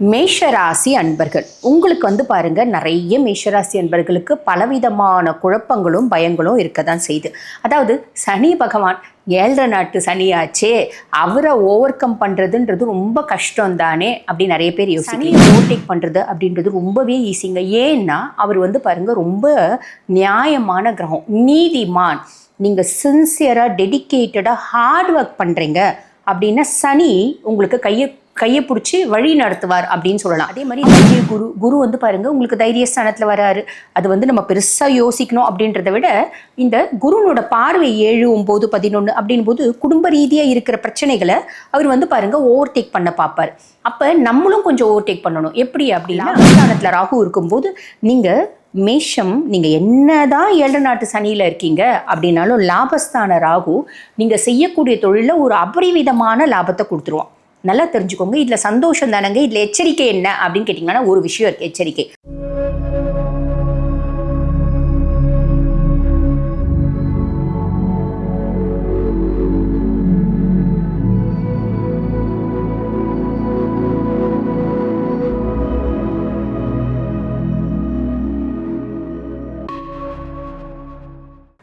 மேஷராசி அன்பர்கள். உங்களுக்கு வந்து பாருங்க நிறைய மேஷராசி அன்பர்களுக்கு பலவிதமான குழப்பங்களும் பயங்களும் இருக்க தான் செய்யுது அதாவது சனி பகவான் ஏழரை நாட்டு சனியாச்சே அவரை ஓவர் கம் பண்ணுறதுன்றது ரொம்ப கஷ்டம் தானே அப்படி நிறைய பேர் யோசிக்கிறீங்க. ஓவர்டேக் பண்ணுறது அப்படின்றது ரொம்பவே ஈஸிங்க ஏன்னா அவர் வந்து பாருங்க ரொம்ப நியாயமான கிரகம் நீதிமான். நீங்கள் சின்சியராக டெடிக்கேட்டடாக ஹார்ட் ஒர்க் பண்ணுறீங்க அப்படின்னா சனி உங்களுக்கு கையை கையை பிடிச்சி வழி நடத்துவார் அப்படின்னு சொல்லலாம். அதே மாதிரி தைரிய குரு குரு வந்து பாருங்க உங்களுக்கு தைரியஸ்தானத்தில் வராரு. அது வந்து நம்ம பெருசாக யோசிக்கணும் அப்படின்றத விட இந்த குருனோட பார்வை ஏழு ஒம்பது பதினொன்று அப்படின் போது குடும்ப ரீதியாக இருக்கிற பிரச்சனைகளை அவர் வந்து பாருங்க ஓவர் டேக் பண்ண பார்ப்பார். அப்போ நம்மளும் கொஞ்சம் ஓவர் டேக் பண்ணணும். எப்படி அப்படின்னா ஸ்தானத்தில் ராகு இருக்கும்போது நீங்கள் மேஷம் நீங்கள் என்னதான் ஏழு நாட்டு சனியில் இருக்கீங்க அப்படின்னாலும் லாபஸ்தான ராகு நீங்கள் செய்யக்கூடிய தொழிலில் ஒரு அபரிவிதமான லாபத்தை கொடுத்துருவோம் நல்லா தெரிஞ்சுக்கோங்க. இதில் சந்தோஷம் தானங்க. இதில் எச்சரிக்கை என்ன அப்படின்னு கேட்டிங்கன்னா ஒரு விஷயம் இருக்குது எச்சரிக்கை.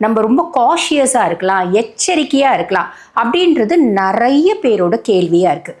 நம்ம ரொம்ப காஷியஸாக இருக்கலாம் எச்சரிக்கையாக இருக்கலாம் அப்படின்றது நிறைய பேரோட கேள்வியாக இருக்குது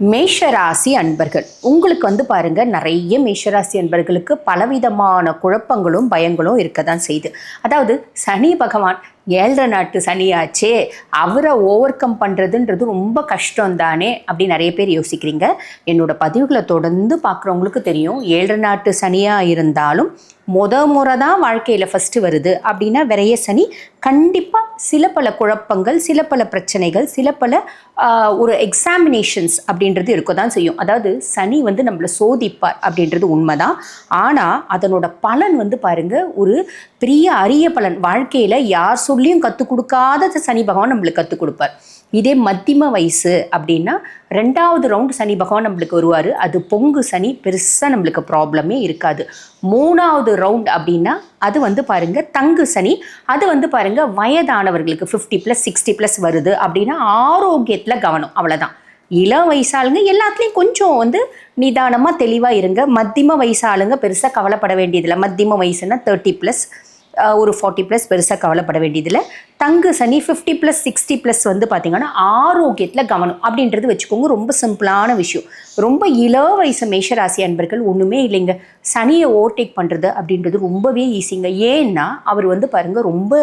மேஷராசி அன்பர்கள். உங்களுக்கு வந்து பாருங்க நிறைய மேஷராசி அன்பர்களுக்கு பலவிதமான குழப்பங்களும் பயங்களும் இருக்க தான் செய்யுது அதாவது சனி பகவான் ஏழரை நாட்டு சனியாச்சே அவரை ஓவர் கம் பண்ணுறதுன்றது ரொம்ப கஷ்டம் தானே அப்படி நிறைய பேர் யோசிக்கிறீங்க. என்னோட பதிவுகளை தொடர்ந்து பார்க்குறவங்களுக்கு தெரியும். ஏழரை நாட்டு சனியாக இருந்தாலும் முத முறை தான் வாழ்க்கையில் ஃபஸ்ட்டு வருது. அப்படின்னா விரைய சனி கண்டிப்பாக சில பல குழப்பங்கள் சில பல பிரச்சனைகள் சில பல ஒரு எக்ஸாமினேஷன்ஸ் அப்படின்றது இருக்க தான் செய்யும். அதாவது சனி வந்து நம்மளை சோதிப்பார் அப்படின்றது உண்மைதான். ஆனால் அதனோட பலன் வந்து பாருங்க ஒரு பெரிய அரிய பலன். வாழ்க்கையில் யார் சொல்லியும் கற்றுக் கொடுக்காத சனி பகவான் நம்மளுக்கு கற்றுக் கொடுப்பார். இதே மத்தியம வயசு அப்படின்னா ரெண்டாவது ரவுண்ட் சனி பகவான் நம்மளுக்கு வருவார். அது பொங்கு சனி பெருசாக நம்மளுக்கு ப்ராப்ளமே இருக்காது. மூணாவது ரவுண்ட் அப்படின்னா அது வந்து பாருங்க தங்கு சனி. அது வந்து பாருங்க வயதானவர்களுக்கு ஃபிஃப்டி ப்ளஸ் சிக்ஸ்டி ப்ளஸ் வருது அப்படின்னா ஆரோக்கியத்தில் கவனம். அவ்வளோதான் இளம் வயசாளுங்க எல்லாத்துலேயும் கொஞ்சம் வந்து நிதானமாக தெளிவாக இருங்க. மத்தியம வயசாளுங்க பெருசாக கவலைப்பட வேண்டியதில்லை. மத்தியம வயசுன்னா தேர்ட்டி ப்ளஸ் ஒரு ஃபார்ட்டி ப்ளஸ் பெருசாக கவலைப்பட வேண்டியதில்லை. தங்கு சனி ஃபிஃப்டி ப்ளஸ் சிக்ஸ்டி ப்ளஸ் வந்து பார்த்திங்கன்னா ஆரோக்கியத்தில் கவனம் அப்படின்றது வச்சுக்கோங்க. ரொம்ப சிம்பிளான விஷயம். ரொம்ப இள வயசு மேஷராசி அன்பர்கள் ஒன்றுமே இல்லைங்க. சனியை ஓவர்டேக் பண்ணுறது அப்படின்றது ரொம்பவே ஈஸிங்க ஏன்னா அவர் வந்து பாருங்கள் ரொம்ப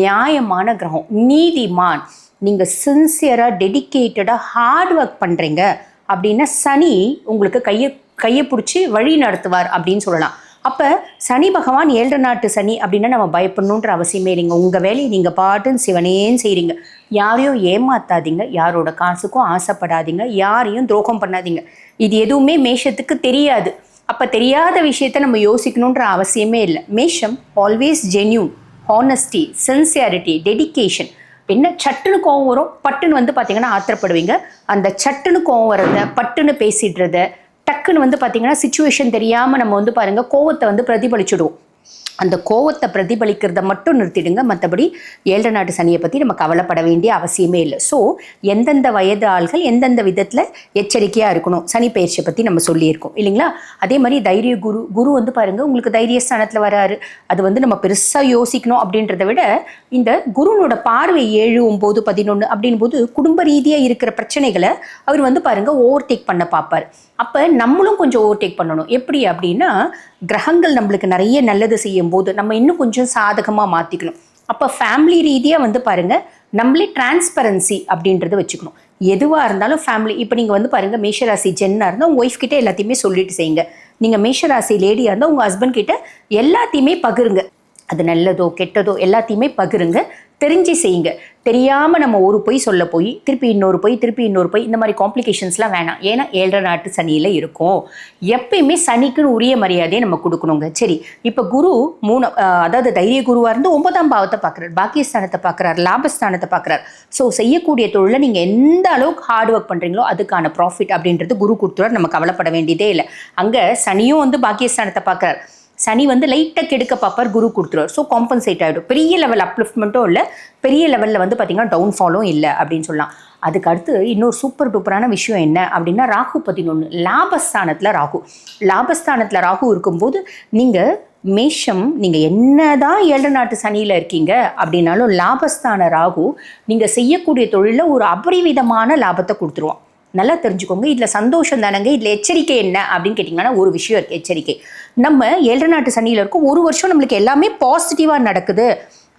நியாயமான கிரகம். நீதிமான். நீங்கள் சின்சியராக டெடிக்கேட்டடாக ஹார்ட் ஒர்க் பண்ணுறீங்க அப்படின்னா சனி உங்களுக்கு கையை கையை பிடிச்சி வழி நடத்துவார் அப்படின்னு சொல்லலாம். அப்போ சனி பகவான் ஏழு நாட்டு சனி அப்படின்னா நம்ம பயப்படணுன்ற அவசியமே இல்லைங்க. உங்கள் வேலையை நீங்கள் பாட்டுன்னு சிவனேன்னு செய்கிறீங்க யாரையும் ஏமாத்தாதீங்க. யாரோட காசுக்கும் ஆசைப்படாதீங்க. யாரையும் துரோகம் பண்ணாதீங்க. இது எதுவுமே மேஷத்துக்கு தெரியாது. அப்போ தெரியாத விஷயத்த நம்ம யோசிக்கணுன்ற அவசியமே இல்லை. மேஷம் always genuine honesty sincerity dedication என்ன சட்டுன்னு கோவம் வரும்? பட்டுன்னு வந்து பார்த்தீங்கன்னா ஆத்திரப்படுவீங்க. அந்த சட்டுன்னு கோவம் வரத பட்டுன்னு பேசிடுறத டக்குன்னு வந்து பார்த்தீங்கன்னா சுச்சுவேஷன் தெரியாமல் நம்ம வந்து பாருங்கள் கோவத்தை வந்து பிரதிபலிச்சுடுவோம். அந்த கோவத்தை பிரதிபலிக்கிறத மட்டும் நிறுத்திடுங்க. மற்றபடி ஏழரை நாட்டு சனியை பற்றி நம்ம கவலைப்பட வேண்டிய அவசியமே இல்லை. ஸோ எந்தெந்த வயது ஆள்கள் எந்தெந்த விதத்தில் எச்சரிக்கையாக இருக்கணும்? சனி பயிற்சியை பற்றி நம்ம சொல்லியிருக்கோம். இல்லைங்களா? அதே மாதிரி தைரிய குரு குரு வந்து பாருங்கள் உங்களுக்கு தைரிய ஸ்தானத்தில் வராரு. அது வந்து நம்ம பெருசாக யோசிக்கணும் அப்படின்றத விட இந்த குருனோட பார்வை ஏழு ஒம்பது பதினொன்று அப்படின் போது குடும்ப ரீதியாக இருக்கிற பிரச்சனைகளை அவர் வந்து பாருங்கள் ஓவர்டேக் பண்ண பார்ப்பார். அப்போ நம்மளும் கொஞ்சம் ஓவர்டேக் பண்ணணும். எப்படி அப்படின்னா கிரகங்கள் நம்மளுக்கு நிறைய நல்லது செய்யும் போது நம்ம இன்னும் கொஞ்சம் சாதகமாக மாற்றிக்கணும் அப்போ ஃபேமிலி ரீதியாக வந்து பாருங்கள் நம்மளே டிரான்ஸ்பரன்சி அப்படின்றத வச்சுக்கணும். எதுவாக இருந்தாலும் ஃபேமிலி இப்போ நீங்கள் வந்து பாருங்கள் மேஷராசி ஜென்னாக இருந்தால் உங்கள் ஒய்ஃப் கிட்டே எல்லாத்தையுமே சொல்லிட்டு செய்யுங்க. நீங்கள் மேஷராசி லேடியாக இருந்தால் உங்கள் ஹஸ்பண்ட் கிட்ட எல்லாத்தையுமே பகிருங்க. அது நல்லதோ கெட்டதோ எல்லாத்தையுமே பகிருங்க. தெரிஞ்சு செய்யுங்க. தெரியாமல் நம்ம ஒரு பொய் சொல்ல போய் திருப்பி இன்னொரு பொய் திருப்பி இன்னொரு பொய் இந்த மாதிரி காம்ப்ளிகேஷன்ஸ்லாம் வேணாம். ஏன்னா ஏழரை நாட்டு சனியில் இருக்கும். எப்பயுமே சனிக்குன்னு உரிய மரியாதையை நம்ம கொடுக்கணுங்க. சரி இப்போ குரு மூணு அதாவது தைரிய குருவாக இருந்து ஒன்பதாம் பாவத்தை பார்க்குறாரு. பாக்கியஸ்தானத்தை பார்க்குறாரு லாபஸ்தானத்தை பார்க்குறாரு. ஸோ செய்யக்கூடிய தொழிலை நீங்கள் எந்த அளவுக்கு ஹார்ட் ஒர்க் பண்ணுறீங்களோ அதுக்கான ப்ராஃபிட் அப்படின்றது குரு கொடுத்துருவார். நம்ம கவலைப்பட வேண்டியதே இல்லை. அங்கே சனியும் வந்து பாக்கியஸ்தானத்தை பார்க்குறாரு. சனி வந்து லைட்டாக கெடுக்க பார்ப்பார் குரு கொடுத்துருவார். ஸோ காம்பன்சேட் ஆகிடும் பெரிய லெவல் அப்லிஃப்ட்மெண்ட்டும் இல்லை பெரிய லெவலில் வந்து பார்த்திங்கன்னா டவுன்ஃபாலும் இல்லை அப்படின்னு சொல்லலாம். அதுக்கு அடுத்து இன்னொரு சூப்பர் டூப்பரான விஷயம் என்ன அப்படின்னா ராகு பதினொன்று லாபஸ்தானத்தில் ராகு. லாபஸ்தானத்தில் ராகு இருக்கும்போது நீங்கள் மேஷம் நீங்கள் என்ன தான் ஏழு நாட்டு சனியில் இருக்கீங்க அப்படின்னாலும் லாபஸ்தான ராகு நீங்கள் செய்யக்கூடிய தொழிலில் ஒரு அபரிவிதமான லாபத்தை கொடுத்துருவான். நல்லா தெரிஞ்சுக்கோங்க. இதில் சந்தோஷம் தானங்க. இதில் எச்சரிக்கை என்ன அப்படின்னு கேட்டிங்கன்னா ஒரு விஷயம் இருக்குது எச்சரிக்கை. நம்ம ஏழரை நாட்டு சனியில் இருக்கும் ஒரு வருஷம் நம்மளுக்கு எல்லாமே பாசிட்டிவாக நடக்குது.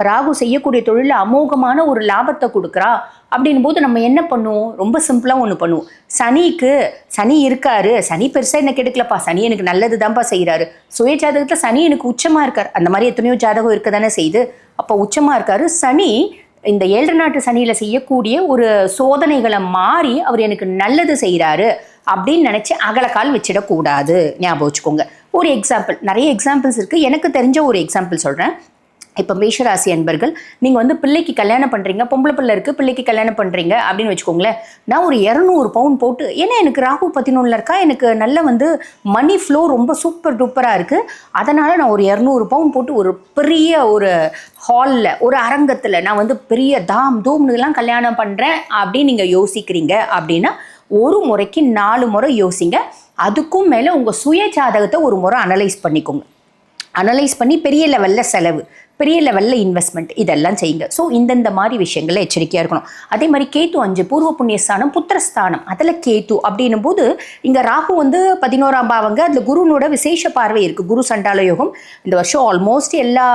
ராகு செய்யக்கூடிய தொழிலில் அமோகமான ஒரு லாபத்தை கொடுக்குறா அப்படின் போது நம்ம என்ன பண்ணுவோம்? ரொம்ப சிம்பிளாக ஒன்று பண்ணுவோம். சனிக்கு சனி இருக்காரு. சனி பெருசாக என்ன கெடுக்கலப்பா. சனி எனக்கு நல்லது தான்ப்பா செய்கிறாரு சுய ஜாதகத்தில் சனி எனக்கு உச்சமாக இருக்கார். அந்த மாதிரி எத்தனையோ ஜாதகம் இருக்க தானே செய்யுது. அப்போ உச்சமாக இருக்காரு. சனி இந்த ஏழு நாட்டு சனியில் செய்யக்கூடிய ஒரு சோதனைகளை மாறி அவர் எனக்கு நல்லது செய்கிறாரு அப்படின்னு நினச்சி அகலக்கால் வச்சிடக்கூடாது. ஞாபகம் வச்சுக்கோங்க. ஒரு எக்ஸாம்பிள் நிறைய எக்ஸாம்பிள்ஸ் இருக்குது எனக்கு தெரிஞ்ச ஒரு எக்ஸாம்பிள் சொல்கிறேன் இப்போ மேஷராசி அன்பர்கள் நீங்கள் வந்து பிள்ளைக்கு கல்யாணம் பண்ணுறீங்க பொம்பளை பிள்ளை இருக்குது பிள்ளைக்கு கல்யாணம் பண்ணுறீங்க அப்படின்னு வச்சுக்கோங்களேன் நான் ஒரு இரநூறு பவுன் போட்டு ஏன்னா எனக்கு ராகு பதினொன்றில் இருக்கா? எனக்கு நல்ல வந்து மணி ஃப்ளோ ரொம்ப சூப்பர் டூப்பராக இருக்குது அதனால் நான் ஒரு இரநூறு பவுன் போட்டு ஒரு பெரிய ஒரு ஹாலில் ஒரு அரங்கத்தில் நான் வந்து பெரிய தாம் தூம்னுலாம் கல்யாணம் பண்ணுறேன் அப்படின்னு நீங்கள் யோசிக்கிறீங்க அப்படின்னா ஒரு முறைக்கு நாலு முறை யோசிங்க. அதுக்கும் மேலே உங்கள் சுய ஜாதகத்தை ஒரு முறை அனலைஸ் பண்ணிக்கோங்க. அனலைஸ் பண்ணி பெரிய லெவலில் செலவு. பெரிய லெவலில் இன்வெஸ்ட்மெண்ட் இதெல்லாம் செய்யுங்க. ஸோ இந்தந்த மாதிரி விஷயங்களில் எச்சரிக்கையாக இருக்கணும். அதே மாதிரி கேத்து அஞ்சு பூர்வ புண்ணியஸ்தானம் புத்திரஸ்தானம். அதில் கேத்து அப்படின்னும் போது இங்கே ராகு வந்து பதினோராம் பாவங்க. அதில் குருனோட விசேஷ பார்வை இருக்குது குரு சண்டால யோகம். இந்த வருஷம் ஆல்மோஸ்ட் எல்லா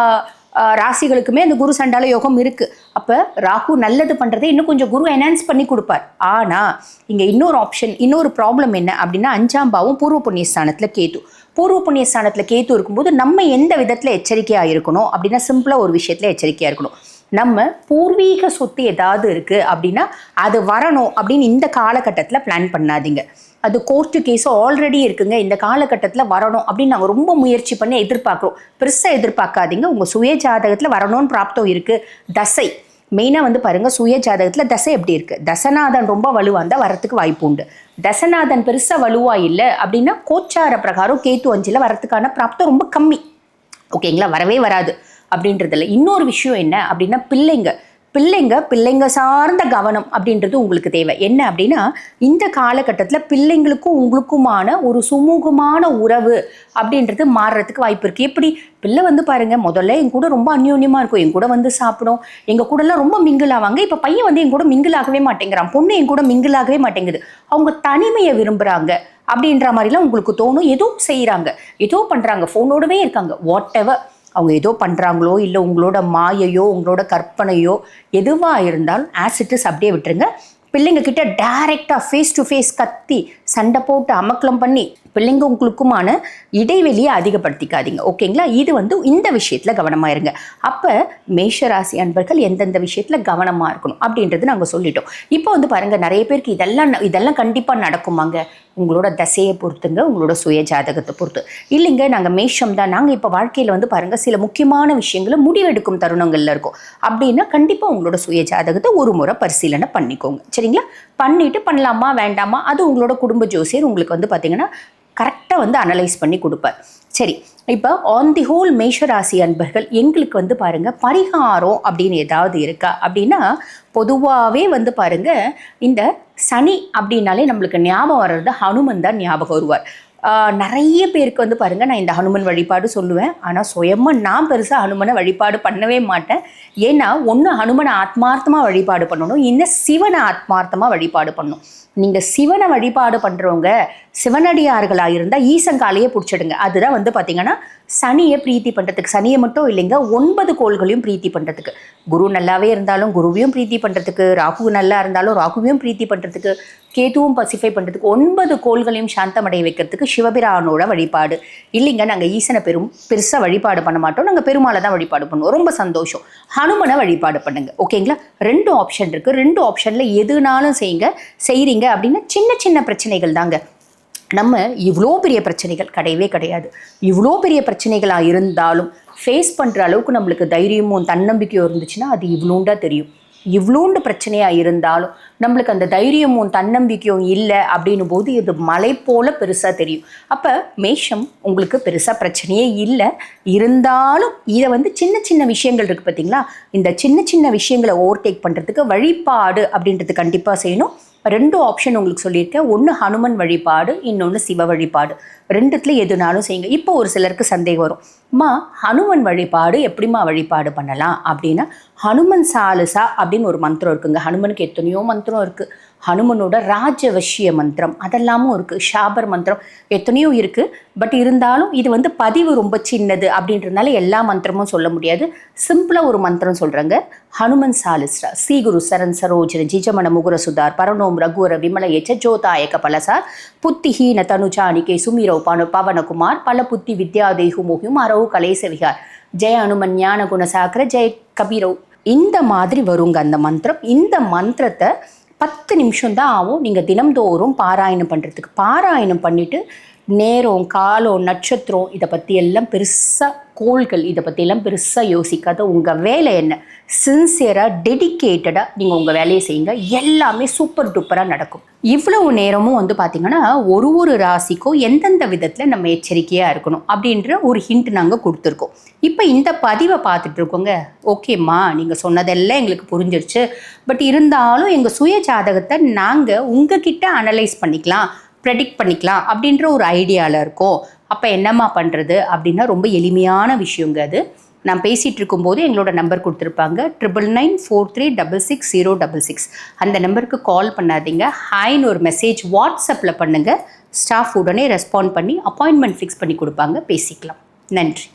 ராசிகளுக்குமே அந்த குரு சண்டால யோகம் இருக்குது அப்போ ராகு நல்லது பண்ணுறதை இன்னும் கொஞ்சம் குரு என்ஹான்ஸ் பண்ணி கொடுப்பார். ஆனால் இங்கே இன்னொரு ஆப்ஷன் இன்னொரு ப்ராப்ளம் என்ன அப்படின்னா அஞ்சாம் பாவம் பூர்வ புண்ணியஸ்தானத்தில் கேத்து பூர்வ புண்ணிய ஸ்தானத்தில் கேத்து இருக்கும்போது நம்ம எந்த விதத்தில் எச்சரிக்கையாக இருக்கணும்? அப்படின்னா சிம்பிளாக ஒரு விஷயத்தில் எச்சரிக்கையாக இருக்கணும். நம்ம பூர்வீக சொத்து ஏதாவது இருக்குது அப்படின்னா அது வரணும் அப்படின்னு இந்த காலகட்டத்தில் பிளான் பண்ணாதீங்க. அது கோர்ட்டு கேஸ் ஆல்ரெடி இருக்குங்க. இந்த காலகட்டத்தில் வரணும் அப்படின்னு நாங்கள் ரொம்ப முயற்சி பண்ணி எதிர்பார்க்குறோம். பெருசாக எதிர்பார்க்காதீங்க. உங்கள் சுய ஜாதகத்தில் வரணும்னு பிராப்தம் இருக்குது தசை. மெயினாக வந்து பாருங்க சுய ஜாதகத்தில் தசை எப்படி இருக்கு? தசநாதன் ரொம்ப வலுவாக இருந்தால் வரத்துக்கு வாய்ப்பு உண்டு. தசநாதன் பெருசாக வலுவாக இல்லை அப்படின்னா கோச்சார பிரகாரம் கேத்து அஞ்சில் வரத்துக்கான பிராப்தம் ரொம்ப கம்மி. ஓகேங்களா? வரவே வராது அப்படின்றதில்ல. இன்னொரு விஷயம் என்ன அப்படின்னா பிள்ளைங்க பிள்ளைங்க பிள்ளைங்க சார்ந்த கவனம் அப்படின்றது உங்களுக்கு தேவை. என்ன அப்படின்னா இந்த காலகட்டத்தில் பிள்ளைங்களுக்கும் உங்களுக்குமான ஒரு சுமூகமான உறவு அப்படின்றது மாறுறதுக்கு வாய்ப்பு இருக்குது எப்படி? பிள்ளை வந்து பாருங்கள் முதல்ல என் கூட ரொம்ப அந்யோன்யமாக இருக்கும். என் கூட வந்து சாப்பிடும். எங்கள் கூடலாம் ரொம்ப மிங்கிள் ஆவாங்க. இப்போ பையன் வந்து என் கூட மிங்கிள் ஆகவே மாட்டேங்கிறான். பொண்ணு என் கூட மிங்கிள் ஆகவே மாட்டேங்குது. அவங்க தனிமையை விரும்புகிறாங்க அப்படின்ற மாதிரிலாம் உங்களுக்கு தோணும். ஏதோ செய்கிறாங்க ஏதோ பண்ணுறாங்க ஃபோனோடவே இருக்காங்க. வாட் எவர் அவங்க ஏதோ பண்ணுறாங்களோ இல்லை உங்களோட மாயையோ உங்களோட கற்பனையோ எதுவாக இருந்தாலும் ஆசிட்டிஸ் அப்படியே விட்டுருங்க. பிள்ளைங்க கிட்ட டைரெக்டாக ஃபேஸ் டு ஃபேஸ் கத்தி சண்டை போட்டு அமக்கலம் பண்ணி பிள்ளைங்க உங்களுக்குமான இடைவெளியை அதிகப்படுத்திக்காதீங்க. ஓகேங்களா? இது வந்து இந்த விஷயத்தில் கவனமாக இருங்க. அப்போ மேஷராசி அன்பர்கள் எந்தெந்த விஷயத்தில் கவனமாக இருக்கணும் அப்படின்றது நாங்கள் சொல்லிட்டோம். இப்போ வந்து பாருங்கள் நிறைய பேருக்கு இதெல்லாம் ந- இதெல்லாம் கண்டிப்பாக நடக்குமாங்க. உங்களோட தசையை பொறுத்துங்க உங்களோட சுய ஜாதகத்தை பொறுத்து. இல்லைங்க நாங்கள் மேஷம் தான். நாங்கள் இப்போ வாழ்க்கையில் வந்து பாருங்கள் சில முக்கியமான விஷயங்களை முடிவெடுக்கும் தருணங்களில் இருக்கும். அப்படின்னா கண்டிப்பாக உங்களோட சுய ஜாதகத்தை ஒரு முறை பரிசீலனை பண்ணிக்கோங்க. சரிங்களா? பண்ணிட்டு பண்ணலாமா வேண்டாமா? அது உங்களோட குடும்ப ஜோசியர் உங்களுக்கு வந்து பார்த்தீங்கன்னா கரெக்டாக வந்து அனலைஸ் பண்ணி கொடுப்பார். சரி இப்போ ஆன் தி ஹோல் மேஷராசி அன்பர்கள் எங்களுக்கு வந்து பாருங்கள் பரிகாரம் அப்படின்னு ஏதாவது இருக்கா? அப்படின்னா பொதுவாகவே வந்து பாருங்கள் இந்த சனி அப்படின்னாலே நம்மளுக்கு ஞாபகம் வர்றது ஹனுமன் தான் ஞாபகம் வருவார். நிறைய பேருக்கு வந்து பாருங்கள் நான் இந்த ஹனுமன் வழிபாடு சொல்லுவேன். ஆனால் சுயமாக நான் பெருசாக ஹனுமனை வழிபாடு பண்ணவே மாட்டேன். ஏன்னா ஒன்று ஹனுமனை ஆத்மார்த்தமாக வழிபாடு பண்ணணும் இன்னும் சிவனை ஆத்மார்த்தமாக வழிபாடு பண்ணணும். நீங்கள் சிவனை வழிபாடு பண்ணுறவங்க சிவனடியார்களாக இருந்தால் ஈசங்காலையே பிடிச்சிடுங்க. அதுதான் வந்து பார்த்தீங்கன்னா சனியை பிரீத்தி பண்ணுறதுக்கு சனியை மட்டும் இல்லைங்க ஒன்பது கோள்களையும் பிரீத்தி பண்ணுறதுக்கு குரு நல்லாவே இருந்தாலும் குருவையும் பிரீத்தி பண்ணுறதுக்கு ராகு நல்லா இருந்தாலும் ராகுவையும் பிரீத்தி பண்ணுறதுக்கு கேதுவும் பசிஃபை பண்ணுறதுக்கு ஒன்பது கோள்களையும் சாந்தமடைய வைக்கிறதுக்கு சிவபிரானோட வழிபாடு. இல்லைங்க நாங்கள் ஈசனை பெரும் பெருசாக வழிபாடு பண்ண மாட்டோம். நாங்கள் பெருமாளை தான் வழிபாடு பண்ணுவோம். ரொம்ப சந்தோஷம். ஹனுமனை வழிபாடு பண்ணுங்க. ஓகேங்களா? ரெண்டு ஆப்ஷன் இருக்குது ரெண்டு ஆப்ஷனில் எதுனாலும் செய்யுங்க. செய்கிறீங்க அப்படின்னா சின்ன சின்ன பிரச்சனைகள் தாங்க நம்ம இவ்வளோ பெரிய பிரச்சனைகள் கிடையவே கிடையாது. இவ்வளோ பெரிய பிரச்சனைகளாக இருந்தாலும் ஃபேஸ் பண்ணுற அளவுக்கு நம்மளுக்கு தைரியமும் தன்னம்பிக்கையும் இருந்துச்சுன்னா அது இவ்வளோண்டா தெரியும். இவ்வளோண்டு பிரச்சனையாக இருந்தாலும் நம்மளுக்கு அந்த தைரியமும் தன்னம்பிக்கையும் இல்லை அப்படின்னும் போது இது மலை போல் பெருசாக தெரியும். அப்போ மேஷம் உங்களுக்கு பெருசாக பிரச்சனையே இல்லை. இருந்தாலும் இதை வந்து சின்ன சின்ன விஷயங்கள் இருக்குது பார்த்தீங்களா இந்த சின்ன சின்ன விஷயங்களை ஓவர்டேக் பண்ணுறதுக்கு வழிபாடு அப்படின்றது கண்டிப்பாக செய்யணும். ரெண்டு ஆப்ஷன் உங்களுக்கு சொல்லியிருக்கேன். ஒன்று ஹனுமன் வழிபாடு இன்னொன்று சிவ வழிபாடு. ரெண்டுத்துல எதுனாலும் செய்யுங்க. இப்போ ஒரு சிலருக்கு சந்தேகம் வரும். அம்மா ஹனுமன் வழிபாடு எப்படிம்மா வழிபாடு பண்ணலாம்? அப்படின்னா ஹனுமன் சாலுசா அப்படின்னு ஒரு மந்திரம் இருக்குங்க. ஹனுமனுக்கு எத்தனையோ மந்திரம் இருக்குது ஹனுமனோட ராஜவசிய மந்திரம். அதெல்லாமும் இருக்குது ஷாபர் மந்திரம் எத்தனையோ இருக்குது பட் இருந்தாலும் இது வந்து பதிவு ரொம்ப சின்னது அப்படின்றதுனால எல்லா மந்திரமும் சொல்ல முடியாது. சிம்பிளாக ஒரு மந்திரம் சொல்கிறாங்க ஹனுமன் சாலிஸ்ரா ஸ்ரீ குரு சரண் சரோஜன ஜிஜமண முகுர சுதார் பரணோம் ரகுவர விமல எச்ச ஜோதாயக பலசார் புத்திஹீன தனுஜானிகே சுமீரவ் பனு பவனகுமார் பல புத்தி வித்யாதேகு மோகியும் அரவு கலேசவிகார் ஜெய அனுமன் ஞான குணசாக்கர ஜெய கபீரவ் இந்த மாதிரி வருங்க அந்த மந்திரம். இந்த மந்திரத்தை பத்து நிமிஷம் தான் ஆகும். நீங்கள் தினம்தோறும் பாராயணம் பண்ணுறதுக்கு பாராயணம் பண்ணிவிட்டு நேரம் காலம் நட்சத்திரம் இதை பற்றி எல்லாம் பெருசாக கோள்கள் இதை பற்றியெல்லாம் பெருசாக யோசிக்காத உங்கள் வேலை என்ன? சின்சியராக டெடிக்கேட்டடாக நீங்கள் உங்கள் வேலையை செய்யுங்க. எல்லாமே சூப்பர் டூப்பராக நடக்கும். இவ்வளவு நேரமும் வந்து பார்த்திங்கன்னா ஒரு ஒரு ராசிக்கும் எந்தெந்த விதத்தில் நம்ம எச்சரிக்கையாக இருக்கணும் அப்படின்ற ஒரு ஹிண்ட் நாங்கள் கொடுத்துருக்கோம். இப்போ இந்த பதிவை பார்த்துட்டு இருக்கோங்க. ஓகேம்மா நீங்கள் சொன்னதெல்லாம் எங்களுக்கு புரிஞ்சிருச்சு. பட் இருந்தாலும் எங்கள் சுய ஜாதகத்தை நாங்கள் உங்ககிட்ட அனலைஸ் பண்ணிக்கலாம். ப்ரெடிக்ட் பண்ணிக்கலாம் அப்படின்ற ஒரு ஐடியாவில் இருக்கோம். அப்போ என்னம்மா பண்ணுறது அப்படின்னா ரொம்ப எளிமையான விஷயங்க அது. நான் பேசிகிட்டு இருக்கும்போது எங்களோட நம்பர் கொடுத்துருப்பாங்க. Triple nine four three double six zero double six அந்த நம்பருக்கு கால் பண்ணாதீங்க. ஹாய்னு ஒரு மெசேஜ் வாட்ஸ்அப்பில் பண்ணுங்கள் ஸ்டாஃப் உடனே ரெஸ்பாண்ட் பண்ணி அப்பாயின்மெண்ட் ஃபிக்ஸ் பண்ணி கொடுப்பாங்க. பேசிக்கலாம். நன்றி.